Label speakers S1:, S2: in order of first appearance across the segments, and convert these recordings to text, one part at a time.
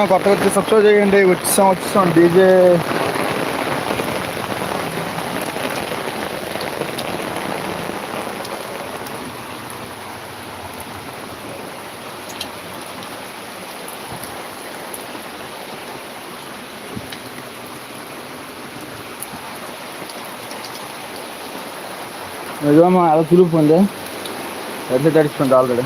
S1: ఎవరైనా కొత్తగా వచ్చి సబ్స్క్రైబ్ చేయండి వచ్చేసాం వచ్చేసాం డీజే నిజమా అలా తులుపుంది ఎంత తడిచిపోయింది ఆల్రెడీ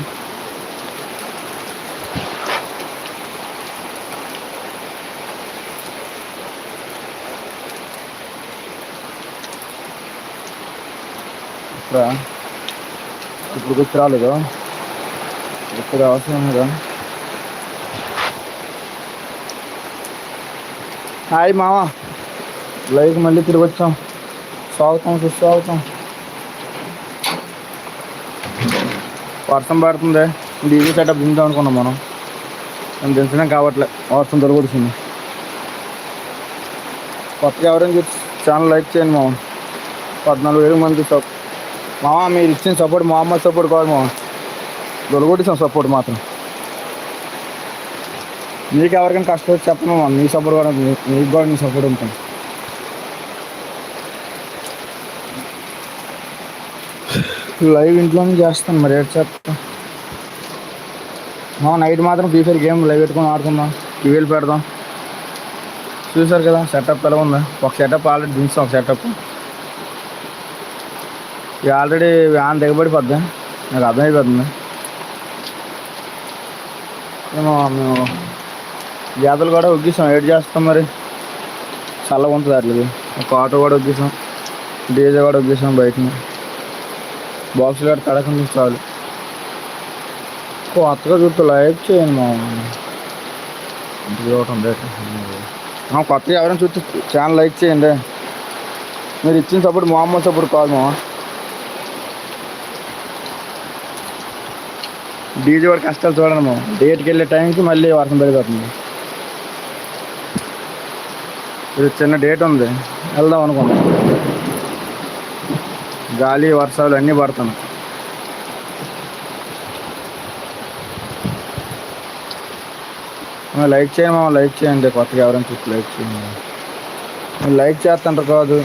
S1: ఇప్పుడు ఇప్పుడు గుర్తు రాలేదు ఇప్పుడు అవసరం కదా హాయ్ మామ లైవ్ మళ్ళీ తిరిగి వచ్చాం స్వాగతం సుస్వాగతం వర్షం పడుతుంది డీజీ సెటప్ దించాం అనుకున్నాం మనం మనం దించడం కావట్లే వర్షం దొరకొచ్చింది కొత్తగా ఎవరైనా చూసి ఛానల్ లైక్ చేయండి మామ పద్నాలుగు వేల మంది సప్ మామ మీరు ఇచ్చిన సపోర్ట్ మొహమ్మద్ సపోర్ట్ కాదు మామ దొరకొట్టిస్తాం సపోర్ట్ మాత్రం. మీకు ఎవరికైనా కష్టం వచ్చి చెప్పను మామ మీ సపోర్ట్ కూడా మీకు కూడా మీ సపోర్ట్ ఉంటుంది లైవ్ ఇంట్లోనే చేస్తాను మరి ఏడు చెప్తాను నైట్ మాత్రం ఫ్రీ ఫైర్ గేమ్ లైవ్ పెట్టుకొని ఆడుకుందాం టీవీలు పెడదాం. చూసారు కదా సెటప్ ఎలా ఉందా? ఒక సెటప్ ఆల్రెడీ దించాం ఒక సెటప్ ఇది ఆల్రెడీ వ్యాన్ దిగబడిపోద్ది నాకు అర్థమైపోతుంది. ఏమో మేము గేదలు కూడా ఉగ్గిస్తాం. ఏడు చేస్తాం మరి. చల్లగా ఉంటుంది అట్లది ఒక ఆటో కూడా ఉగ్గిస్తాం. డీజే కూడా ఉగ్గిస్తాం బయటని బాక్సులు కూడా తడకుండా చాలు. కొత్తగా చూస్తే లైక్ చేయండి మా చూడటం కొత్తగా ఎవరైనా చూస్తే ఛానల్ లైక్ చేయండి. మీరు ఇచ్చిన సపోర్ట్ మొహమ్మద్ సపోర్ట్ కాదు మా డీజే వాడి కష్టాలు చూడండి డేట్కి వెళ్ళే టైంకి మళ్ళీ వర్షం పడిపోతుంది. ఇది చిన్న డేట్ ఉంది. వెళ్దాం అనుకున్నాం గాలి వర్షాలు అన్నీ పడుతున్నాయి. లైక్ చేయండి లైక్ చేయండి. కొత్తగా ఎవరైనా చూసి లైక్ చేయండి. లైక్ చేస్తుంటారు కాదు.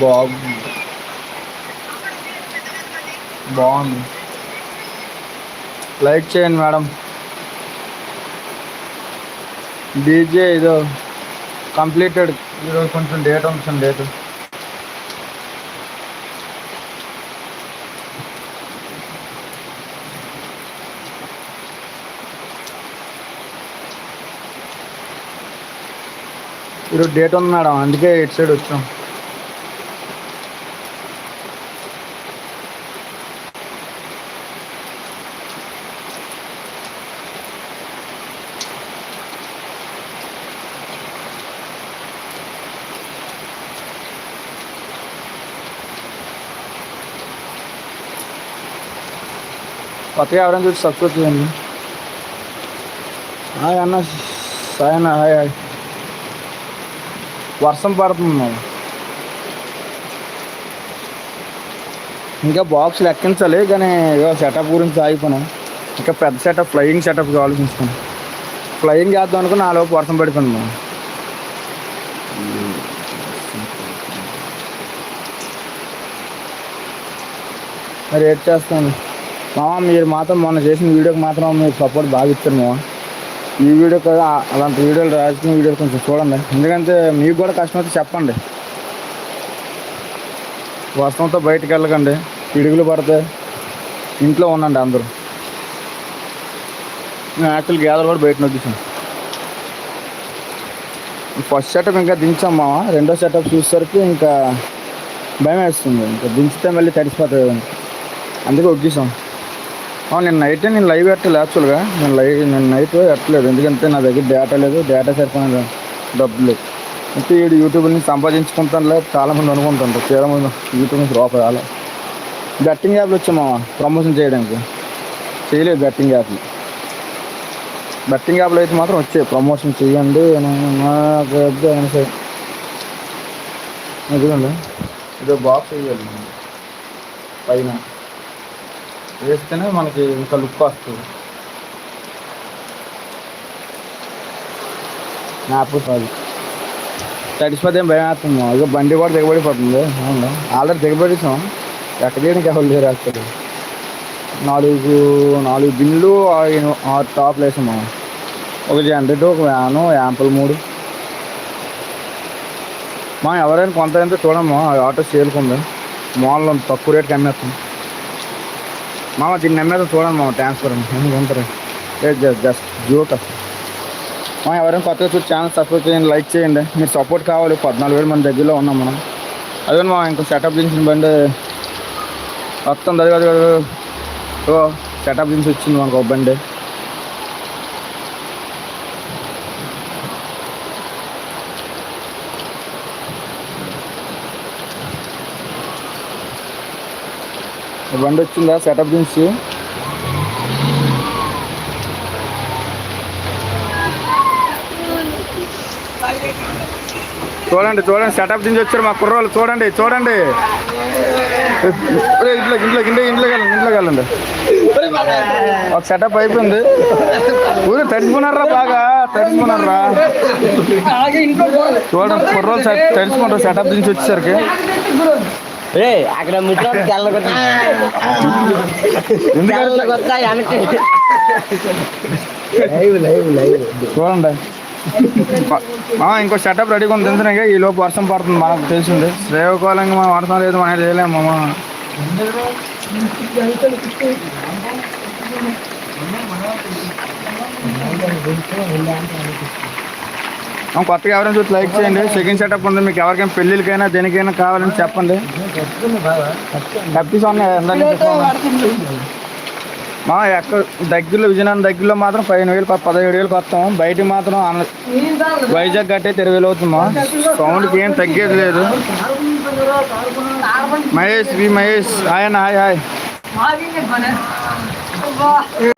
S1: బాగుంది. బాగుంది. లైక్ చేయండి మేడం. డీజే ఇదో కంప్లీటెడ్. ఈరోజు కొంచెం డేట్ ఉంది డేట్. ఈరోజు డేట్ ఉంది మేడం అందుకే ఇటు సైడ్ వచ్చాం. కొత్తగా ఎవరైనా చూసి సబ్స్క్రైబ్ చేయండి. హాయ్ అన్న సాయన హాయ్ హాయ్. వర్షం పడుతుంది. ఇంకా బాక్స్ లెక్కించాలి కానీ ఏదో సెటప్ గురించి ఆగిపోయినాం. ఇంకా పెద్ద సెటప్ ఫ్లయింగ్ సెటప్ ఆలోచించుకున్నాను ఫ్లయింగ్ చేద్దాం అనుకుని నాలుగు వర్షం పడిపోయింది మనం మరి ఏం చేస్తాను? మామ మీరు మాత్రం మొన్న చేసిన వీడియోకి మాత్రం మీరు సపోర్ట్ బాగా ఇచ్చారు మామ. ఈ వీడియో కదా అలాంటి వీడియోలు రాసిన వీడియోలు కొంచెం చూడండి. ఎందుకంటే మీకు కూడా కష్టం అయితే చెప్పండి. వర్షంతో బయటకు వెళ్ళకండి. పిడుగులు పడితే ఇంట్లో ఉండండి అందరూ. నేను యాక్చువల్ గేదలు కూడా బయట నొక్కిసాను ఫస్ట్ సెటప్ ఇంకా దించాం మామ. రెండో సెటప్ చూసేసరికి ఇంకా భయం వేస్తుంది. ఇంకా దించితే మళ్ళీ తడిసిపోతుంది అందుకే ఒగ్గిసాం నేను నైట్ నేను లైవ్ పెట్టలేదు యాక్చువల్గా నేను లైవ్ నేను నైట్ పెట్టలేదు ఎందుకంటే నా దగ్గర డేటా లేదు. డేటా సరిపోయిన డబ్బులు లేదు అయితే వీడు యూట్యూబ్ నుంచి సంపాదించుకుంటానులే చాలామంది అనుకుంటుంటారు. చాలా యూట్యూబ్ నుంచి రూపాయి అలా బెట్టింగ్ యాప్లు వచ్చామా? ప్రమోషన్ చేయడానికి. చేయలేదు బెట్టింగ్ యాప్లు బెట్టింగ్ యాప్లు అయితే మాత్రం వచ్చాయి. ప్రమోషన్ చేయండి నాకు వద్దు సరే ఇదిగోండి. ఇదో బాక్స్ వేయాలి. పైన. వేస్తేనే మనకి ఇంకా లుక్ వస్తుంది. నాకు కాదు. తడిసిపోతే ఏం భయం వేస్తుంది? ఇక బండి కూడా దిగబడిపోతుంది. అవును? ఆల్రెడీ దిగబడిస్తాం ఎక్కడ చేయడానికి ఎవరు లేరు అక్కడ నాలుగు నాలుగు బిన్లు ఆరు టాప్లు వేసాము. ఒక జనరేటర్ ఒక వ్యాను యాంపుల్ మూడు. మా ఎవరైనా కొంత ఎంత చూడమ్మా ఆటో సేల్కుంది మాల్లో తక్కువ రేట్కి అమ్మేస్తాం. మామ దీన్ని అమ్మేస్తాం చూడండి మామ ట్రాన్స్ఫర్ ఎందుకంటారు జస్ట్ జస్ట్ జోక్ మా ఎవరైనా కొత్తగా చూసి ఛానల్ సబ్స్క్రైబ్ చేయండి లైక్ చేయండి. మీరు సపోర్ట్ కావాలి పద్నాలుగు వేలు మన దగ్గరలో ఉన్నాం మనం. అదే మా ఇంకో సెటప్ చేసిన బండి. వస్తుంది అది కాదు సెటప్ నుంచి వచ్చింది మనకు ఒక బండి. బండి వచ్చిందా? సెటప్ నుంచి చూడండి చూడండి సెటప్ నుంచి వచ్చారు మా కుర్రోళ్ళు. చూడండి చూడండి. ఇంట్లో ఇంట్లో ఇంట్లో ఇంట్లోకి వెళ్ళండి ఇంట్లోకి వెళ్ళండి. ఒక సెటప్ అయిపోయింది. ఊరు తడిచుకున్నారా బాగా తడిచుకున్నారా చూడండి కుర్రోళ్ళు సెట్ తడిచుకుంటారు సెటప్ నుంచి వచ్చేసరికి.
S2: రే అక్కడ వెనక్కి
S1: చూడండి. మా ఇంకో సెటప్ రెడీగా ఉంది. ఎందుకంటే ఈ లోపు వర్షం పడుతుంది మనకు తెలిసింది. శ్రేయకోలంగా మనం వర్షం లేదు మనం చేయలేము కొత్తగా ఎవరైనా చూసి లైక్ చేయండి. సెకండ్ సెటప్ ఉంది. మీకు ఎవరికైనా పెళ్ళిళ్ళకైనా దేనికైనా కావాలని చెప్పండి. ఎందని మా ఎక్కడ దగ్గరలో విజయనగరం దగ్గరలో మాత్రం పదిహేను వేలు పదిహేడు వేలకు వస్తాం బయట మాత్రం వైజాగ్ కట్టే ఇరవై వేలు అవుతుందా సౌండ్కి ఏం తగ్గేది లేదు. మహేష్ వి మహేష్. హాయ్ అన్న హాయ్ హాయ్.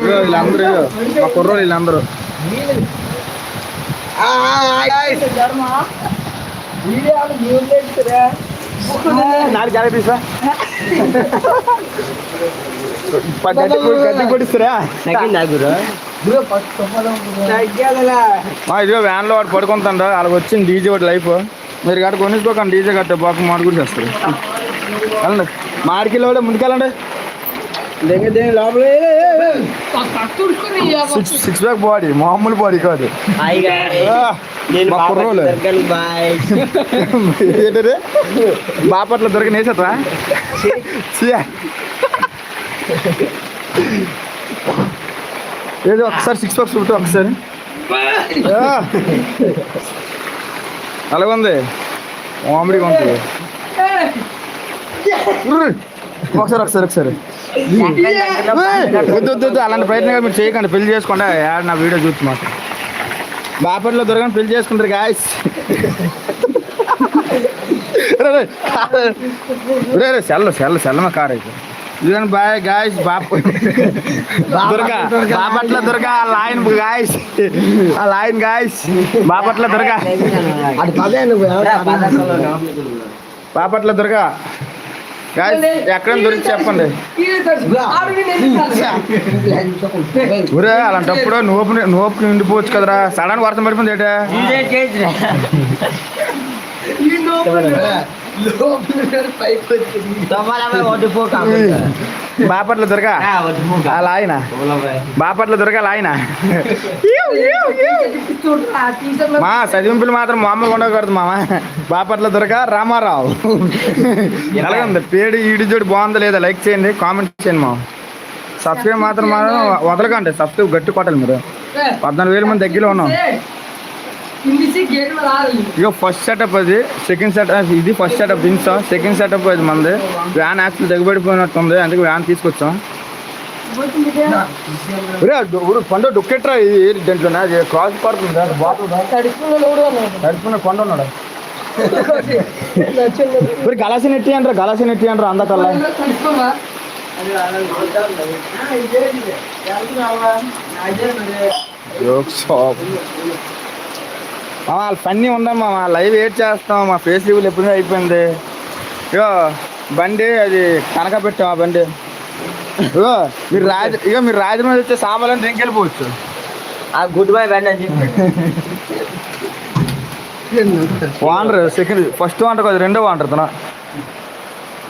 S1: వీళ్ళందరూ మా కుర్రోళ్ళు వీళ్ళందరూ.
S2: ఆగురు
S1: మా ఇదిగో వ్యాన్లో వాడు పడుకుంటాడు వాళ్ళకి వచ్చింది డీజే వాడి లైఫ్. మీరు గట్ట కొనిసుకోకండి డీజే కట్టే బాగా మాడు కూడా చేస్తారు వెళ్ళండి. మాడికి కూడా ముందుకెళ్ళండి. సిక్స్ సిక్స్ ప్యాక్ బాడీ మామూలు బాడీ కాదు ఏంటది బాపట్ల దొరికిన వేసేట్రా ఏదో ఒకసారి సిక్స్ ప్యాక్స్ చూపుతా ఒకసారి. అలాగుంది మామిడిగా ఉంటుంది. ఒకసారి ఒకసారి ఒకసారి వద్దు వద్దు అలాంటి ప్రయత్నం మీరు చేయకండి. పెళ్ళి చేసుకోండి. నా వీడియో చూసి మాకు బాపట్ల దొరకని పెళ్ళి చేసుకుంటారు గాయస్ రే రే సెల్ల సెల్ల సెల్లమ కార్ అయితే ఇదని బాయ్ గాయస్ బాప దుర్గా బాపట్ల దుర్గా ఆ లైన్ గాయస్ ఆ లైన్ గాయస్ బాపట్ల దుర్గా. బాపట్ల దుర్గా. ఎక్కడ దొరికి చెప్పండి. ఊరే అలాంటప్పుడు నోపు నోపు నిండిపోవచ్చు కదరా. సడన్ వర్షం పడిపోయింది ఏటే? బాపట్ల దుర్గా? అలా ఆయన బాపట్ల దుర్గా ఆయన మా చదివింపులు మాత్రం మామూలుగా ఉండకూడదు మామ. బాపట్ల దుర్గా రామారావు. ఎలాగ ఉంది పేరు ఈడి జోడి బాగుందా లేదా? లైక్ చేయండి కామెంట్ చేయండి మా సబ్స్క్రైబ్ మాత్రం మాత్రం వదలకండి. సబ్స్క్రైబ్ గట్టి కొట్టాలి మీరు. పద్నాలుగు వేల మంది దగ్గరలో ఉన్నాం. ఇక ఫస్ట్ సెటప్ అది సెకండ్ సెటప్ ఇది ఫస్ట్ సెటప్ దించాం సెకండ్ సెటప్ అది మంది. వ్యాన్ యాక్చువల్ దిగబడిపోయినట్టుంది అందుకే వ్యాన్ తీసుకొచ్చాం. పండు డుక్కెట్రా ఇది? దీంట్లో? అది క్రాస్ పడుతుంది తడుపుకున్న కొండ ఉన్నాడు ఇప్పుడు గలాసి నెట్టి అంటారు గలాసి నెట్టి అంటారు అందకల్లా. జోక్ షాప్ వాళ్ళ పన్నీ ఉండమ్మా మా లైవ్ ఏడ్ చేస్తాం మా ఫేస్ రివ్యూలు ఎప్పుడు అయిపోయింది? ఇగో బండి అది కనక పెట్టాం ఆ బండి. ఇగో మీరు రాజ ఇగో మీరు రాజమండ్రి వచ్చే సామాన్లు డ్రింక్ వెళ్ళిపోవచ్చు.
S2: ఆ గుడ్ బై బండి అని చెప్పి.
S1: వాండర్ సెకండ్ ఫస్ట్ వాంటర్ కాదు రెండో వాంటర్ తన.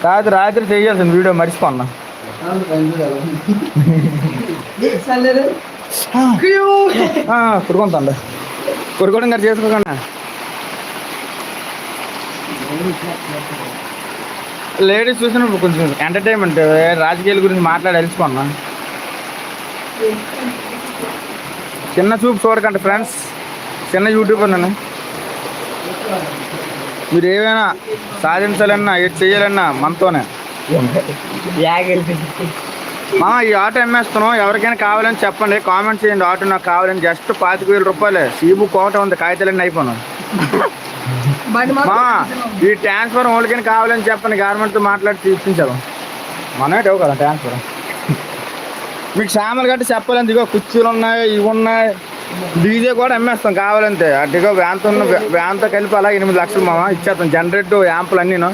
S1: కాదు రాత్రి చేయాల్సింది వీడియో మర్చిపోన్నా. కురుకుంటాండి కురుకోవడం గారు చేసుకోకుండా? లేడీస్ చూసినప్పుడు కొంచెం ఎంటర్టైన్మెంట్ రాజకీయాల గురించి మాట్లాడి వెళ్ళిపోన్నా చిన్న చూపు చూడకండి ఫ్రెండ్స్ చిన్న యూట్యూబర్ నేను మీరు ఏమైనా సాధించాలన్నా ఏది చేయాలన్నా మనతోనే. మా ఈ ఆటో అమ్మేస్తున్నాం ఎవరికైనా కావాలని చెప్పండి. కామెంట్ చేయండి. ఆటో నాకు కావాలని జస్ట్ పాతిక వేల రూపాయలే. సీ బుక్ ఒకటే ఉంది. కాగితాలన్నీ అయిపోయినాం మా ఈ ట్రాన్స్ఫర్ వాళ్ళకైనా కావాలని చెప్పండి. గవర్నమెంట్తో మాట్లాడి తీపించారు మనమే లేవు కదా ట్రాన్స్ఫర్? మీకు సామాన్లు గట్టి చెప్పాలంటే ఇగో కుర్చీలు ఉన్నాయి ఇవి ఉన్నాయి. డీజే కూడా అమ్మేస్తాం కావాలంటే. అటుగో వ్యాన్తో ఉన్న వ్యాన్తో కలిపి అలా ఎనిమిది లక్షలు మామ ఇచ్చేస్తాం. జనరేటర్ యాంపులు అన్నీను.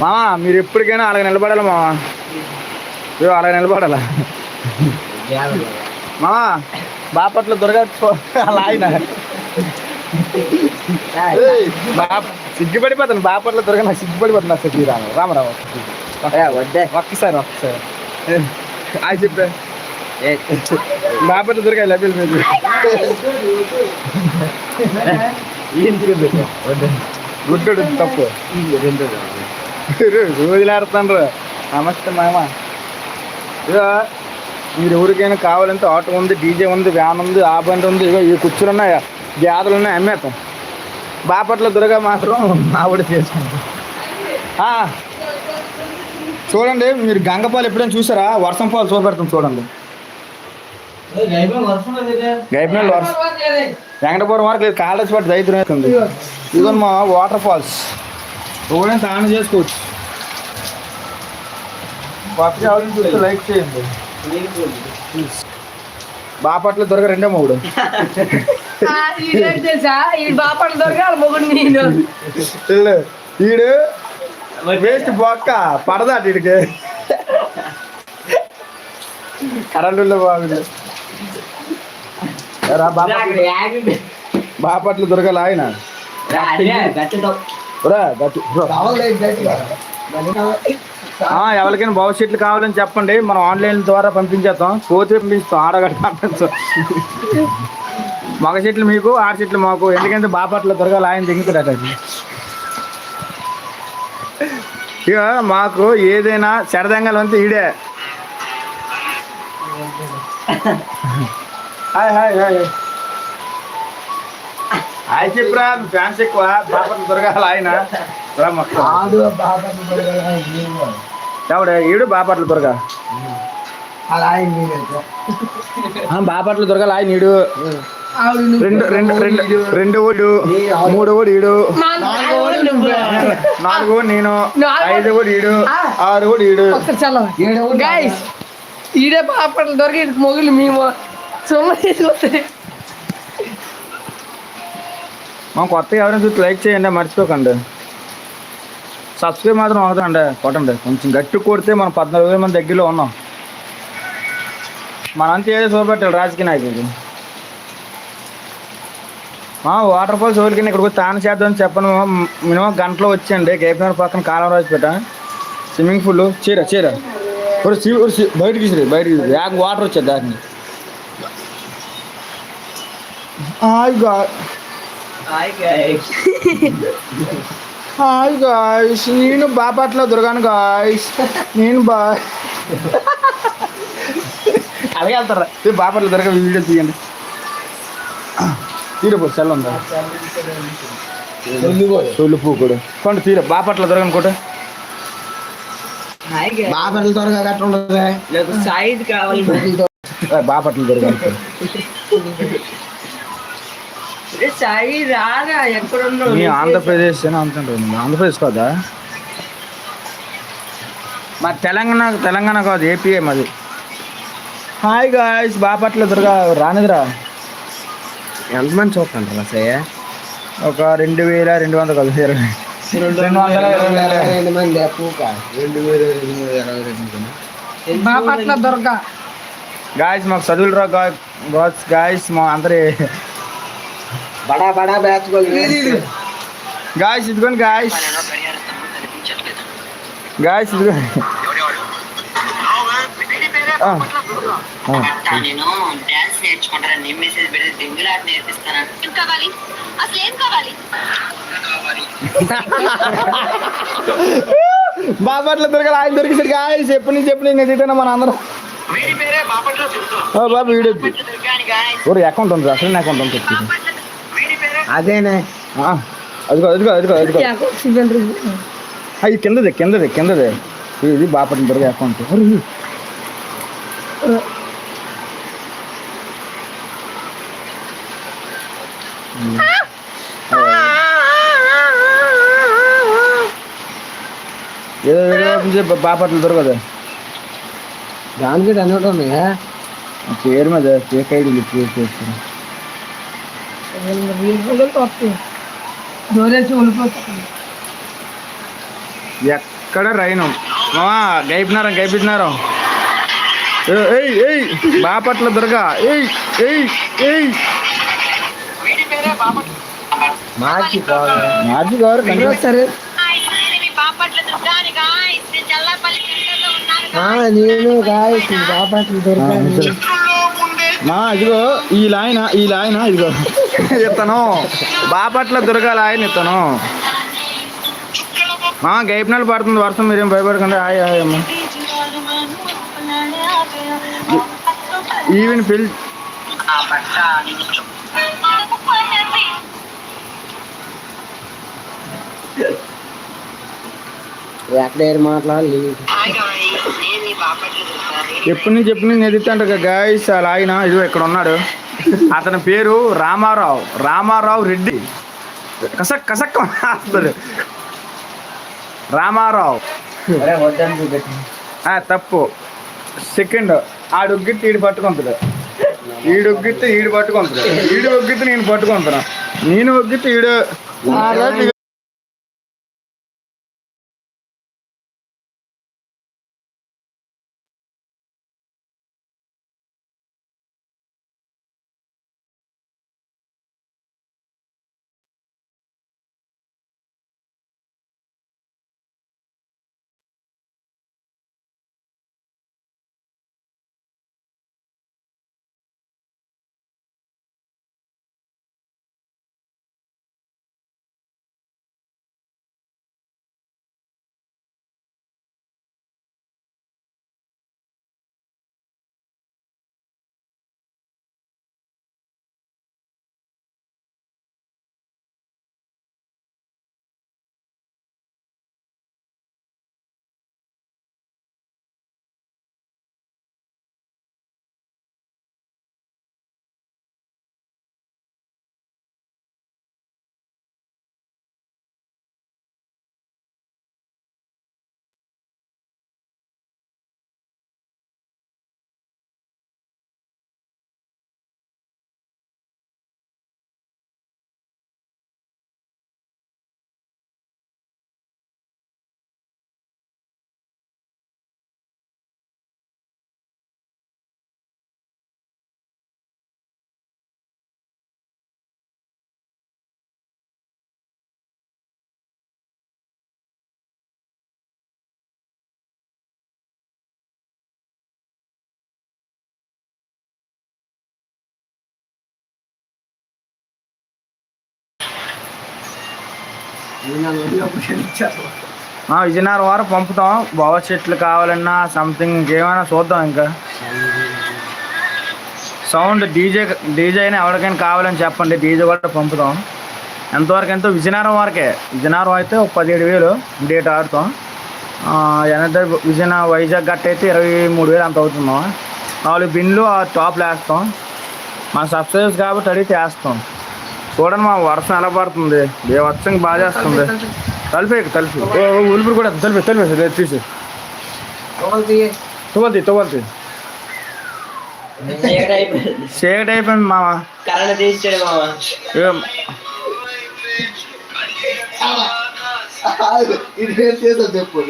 S1: మామ మీరు ఎప్పటికైనా అలాగ నిలబడాలి మామ? ఇగో అలాగ నిలబడాలా? మామ బాపట్ల దుర్గా ఆయన. సిగ్గుపడిపోతాను. బాపట్ల దుర్గా నాకు సిగ్గుపడిపోతుంది నాకు సతీ రామ రామరావు
S2: వద్దే.
S1: ఒక్కసారి ఒక్కసారి. అది చెప్పే. బాపట్ల దుర్గా లభ్యులు మీరు. గుడ్డు తప్పు. రోజులాడుతాండ్రు. నమస్తే మామ. ఇదో మీరు ఎవరికైనా కావాలంటే ఆటో ఉంది డీజే ఉంది వ్యాన్ ఉంది ఆ బండి ఉంది ఇగో ఈ కుర్చీలు ఉన్నాయా గ్యాదలు ఉన్నాయి అమ్మేస్తాం బాపట్ల దుర్గా మాత్రం ఆవిడ చేసుకుంటాం చూడండి మీరు గంగపాలు ఎప్పుడైనా చూసారా? వర్షం పాలు చూపెడతాం చూడండి. వర్షం వెంకటపురం వరకు లేదు కాలేజ్ పట్టి దైత్యం అవుతుంది ఇదిగో. మా వాటర్ ఫాల్స్ ఎవరైనా స్నానం చేసుకోవచ్చు. పక్క ఎవరైనా చూస్తే లైక్ చేయండి. బాపట్ల దొరక రెండో మూడు ఈడు వేస్ట్ బొక్క పడదా వీడికి కరెంటు బాగుంది బాపట్ల దొరకాలి ఆయన? ఎవరికైనా భవిష్యత్తులు కావాలని చెప్పండి. మనం ఆన్లైన్ ద్వారా పంపించేస్తాం పోతే పంపిస్తాం ఆడగట్ట పంపించాం మగ చెట్లు మీకు ఆడ చెట్లు మాకు. ఎందుకంటే బాపట్ల దొరకాలి ఆయన దిగుతాడట ఇక మాకు ఏదైనా సరదంగా అంతే ఈడే. Hi hi hi. హాయ్ చెప్పురా ఫ్యాన్స్ ఎక్కువ బాపట్ల దొరకాలి ఆయన. ఎవడ? ఈడు బాపట్ల దొరక?
S2: అలా
S1: బాపట్ల దొరకాలి ఆయన ఈడు. రెండు రెండు రెండు రెండు ఓడు మూడు ఓడు ఈడు. నాలుగు ఓడు నేను ఐదు ఓడు ఈడు ఆరు ఓడు ఈడు.
S3: ఈడే బాపట్ల దొరికి మొగులు మేము. తీసుకొస్తే
S1: మా కొత్త ఎవరైనా చూసి లైక్ చేయండి మర్చిపోకండి. సబ్స్క్రైబ్ మాత్రం అవుతుందండి కొట్టండి. కొంచెం గట్టి కొడితే మనం పద్నాలుగు వేల మంది దగ్గరలో ఉన్నాం. మనంతా ఏదో చూపెట్టాలి రాజకీయ నాయకుడికి వాటర్ ఫాల్స్ ఎవరికి ఇక్కడికి తాను చేద్దామని చెప్పను. మినిమం గంటలో వచ్చేయండి. కేపీఆర్ పక్కన కాలం రాజుపేట స్విమ్మింగ్ పూల్. చీర చీర. ఒక బయటకి బయటకి వాటర్ వచ్చేది దాన్ని హాయ్గా
S2: హాయ్ గైస్
S1: హాయ్ గాయస్ నేను బాపట్ల దుర్గాను గాయస్ నేను బా అలాగే వెళ్తారా? బాపట్ల దుర్గా వీడియో తీయండి. తీరపో సెల్ ఉందా? సొల్లు పూ కూడా. కొండ తీర బాపట్ల దుర్గం కూడా.
S2: హాయ్ గైస్
S3: బాపట్ల త్వరగా గట్ట ఉండదు.
S2: కావాలి.
S1: బాపట్ల దుర్గం
S2: రే సాయి రారా
S1: ఆంధ్రప్రదేశ్ అంటుంటుంది ఆంధ్రప్రదేశ్ కాదా? మా తెలంగాణ తెలంగాణ కాదు ఏపీఏ మాది. హాయ్ గాయస్ బాపట్ల దుర్గా రానిదిరా.
S2: ఎంతమంది చూస్తాను సయ్య
S1: ఒక రెండు వేల రెండు వందల కాదు ఇరవై. రెండు వందల
S3: రెండు మంది పూక.
S1: రెండు వేల రెండు వందల ఇరవై రెండు
S3: బాపట్ల దుర్గా.
S1: గాయస్ మాకు చదువులు రా గాయస్ గాయస్ మా అందరి
S3: బడా బడా బ్యాచ్
S1: గాయస్ ఇదిగోండి గాయస్ గాయస్ ఇదిగోండి ఆ, ఆ.
S4: నేను డాన్స్ నేర్చుకుంటానని మెసేజ్ పెడితే దింగులాట నేర్పిస్తాను
S5: ఏం కావాలి అసలు ఏం కావాలి
S1: బాపట్ల దొరకాలి ఆయన దొరికిసాడు గాయస్ ఎప్పటి నుంచి ఎప్పుడు నేను ఎదిగినా మన అందరం
S4: వీడి పేరే బాపట్ల దుర్గు
S1: ఓ బాబు వీడియో
S4: దుర్గాని గాయస్
S1: ఒక అకౌంట్ ఉంది అసలు అకౌంట్ ఉంది చెప్పింది
S4: వీడి పేరే
S3: అదేనే.
S1: అదిగో అదిగో అదిగో అదిగో. అది కిందదే కిందదే కిందదే. ఇది బాపట్ల దొరికే అకౌంట్. ఏదో వీడియో బాపట్ల దొరకదు
S3: దానికి అన్నట్టు ఉన్నాయా
S1: పేరు మీద ఫేక్ ఐడి పేరు చేస్తాను
S3: దూరేసి వెళ్ళిపోతుంది
S1: ఎక్కడ రైను? గైపినారం గైపినారం ఏయ్ ఏయ్ బాపట్ల దుర్గా ఏయ్ ఏయ్ ఏయ్
S3: మార్చి పోవాలి
S1: మార్చి
S5: సెంటర్లో ఉన్నాను
S3: ఆ, నేను గాయస్ బాపట్ల దుర్గా
S1: మా ఇదిగో ఈ లాయన ఈ లాయన ఇదిగో. ఇతను బాపట్ల దుర్గా లాయన ఇతను మా గైపినాలు పడుతుంది వర్షం మీరేం భయపడకండి. హాయ్ హాయ్ అమ్మ. ఈవెన్ పిల్
S3: ఎక్కడ మాట్లాడాలి.
S1: ఎప్పటి నుంచి ఎప్పటి నుంచి ఎదుగుతాంట గాయస్ అలా ఆయన ఇదిగో ఇక్కడ ఉన్నాడు. అతని పేరు రామారావు. రామారావు రెడ్డి. కసక్ కసక్ వస్తాడు రామారావు. తప్పు. సెకండ్. ఆడు ఒగ్గితే ఈడు పట్టుకుంటాడు. ఈడు ఒగ్గితే ఈడు పట్టుకుంటాడు. ఈడు ఒగ్గితే నేను పట్టుకుంటాను. నేను ఒగ్గితే ఈడు విజయనగరం వారు పంపుతాం. బావ చెట్లు కావాలన్నా సంథింగ్ ఇంకేమైనా చూద్దాం ఇంకా. సౌండ్ డీజే డీజే అయినా ఎవరికైనా కావాలని చెప్పండి. డీజే కూడా పంపుతాం. ఎంతవరకు ఎంతో విజయనగరం వరకే. విజయనగరం అయితే ఒక పదిహేడు వేలు డేట్ ఆడుతాం. ఆ, ఎనదర్ విజయనగరం వైజాగ్ గట్ట అయితే ఇరవై మూడు వేలు అంత అవుతుందాం నాలుగు బిన్లు ఆ టాప్లు వేస్తాం మన సబ్స్క్రైబర్స్ కాబట్టి అడిగితే వేస్తాం. చూడండి మా వర్షం ఎలా పడుతుంది. ఏ వర్షం బాగా చేస్తుంది. తలిపే తలిపి. ఉలిపిరి కూడా తలిపి తలిపి తీసి. తువల్తి తువల్తి చీకటి అయిపోయింది. మామ
S6: చెప్పు.